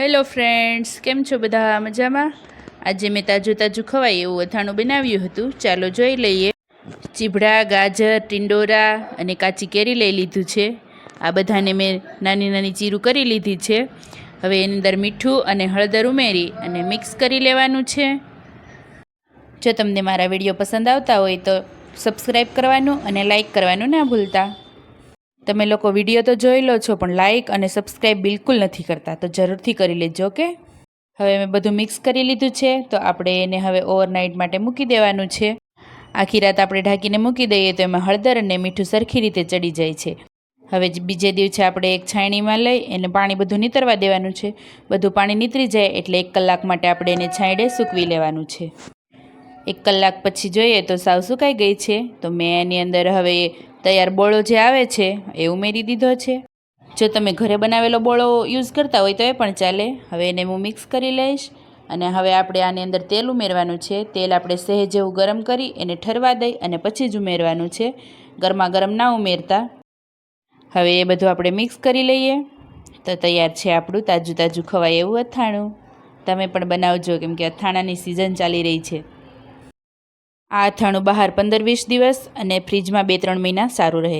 Hello friends કેમ છો બધા? મજામાં? આજે મેં તાજું તાજું ખવાય એવું અથાણું બનાવ્યું હતું. ચાલો જોઈ લઈએ. ચીભડા, ગાજર, ટિંડોરા અને કાચી કેરી લઈ લીધું છે. આ બધાને મેં નાની નાની ચીરું કરી લીધી છે. હવે એની અંદર મીઠું અને હળદર ઉમેરી અને મિક્સ કરી લેવાનું છે. જો તમને મારા વીડિયો પસંદ આવતા હોય તો સબસ્ક્રાઈબ કરવાનું અને લાઇક કરવાનું ના ભૂલતા. તમે લોકો વીડિયો તો જોઈ લો છો, પણ લાઇક અને સબસ્ક્રાઈબ બિલકુલ નથી કરતા. તો જરૂરથી કરી લેજો, ઓકે? હવે મેં બધું મિક્સ કરી લીધું છે, તો આપણે એને હવે ઓવરનાઇટ માટે મૂકી દેવાનું છે. આખી રાત આપણે ઢાંકીને મૂકી દઈએ તો એમાં હળદર અને મીઠું સરખી રીતે ચડી જાય છે. હવે બીજે દિવસે આપણે એક છાંયણીમાં લઈ એને પાણી બધું નીતરવા દેવાનું છે. બધું પાણી નીતરી જાય એટલે એક કલાક માટે આપણે એને છાંયડે સૂકવી લેવાનું છે. એક કલાક પછી જોઈએ તો સાવ સુકાઈ ગઈ છે. તો મેં એની અંદર હવે તૈયાર બોળો જે આવે છે, એ ઉમેરી દીધો છે. જો તમે ઘરે બનાવેલો બોળો યુઝ કરતા હોય તો એ પણ ચાલે. હવે એને હું મિક્સ કરી લઈશ અને હવે આપણે આની અંદર તેલ ઉમેરવાનું છે. તેલ આપણે સહેજ જેવું ગરમ કરી એને ઠરવા દઈ અને પછી જ ઉમેરવાનું છે. ગરમા ગરમ ના ઉમેરતા. હવે એ બધું આપણે મિક્સ કરી લઈએ. તો તૈયાર છે આપણું તાજું તાજું ખવાય એવું અથાણું. તમે પણ બનાવજો કેમ કે અથાણાની સિઝન ચાલી રહી છે. આ અથાણું બહાર પંદર વીસ દિવસ અને ફ્રીજમાં બે ત્રણ મહિના સારું રહે.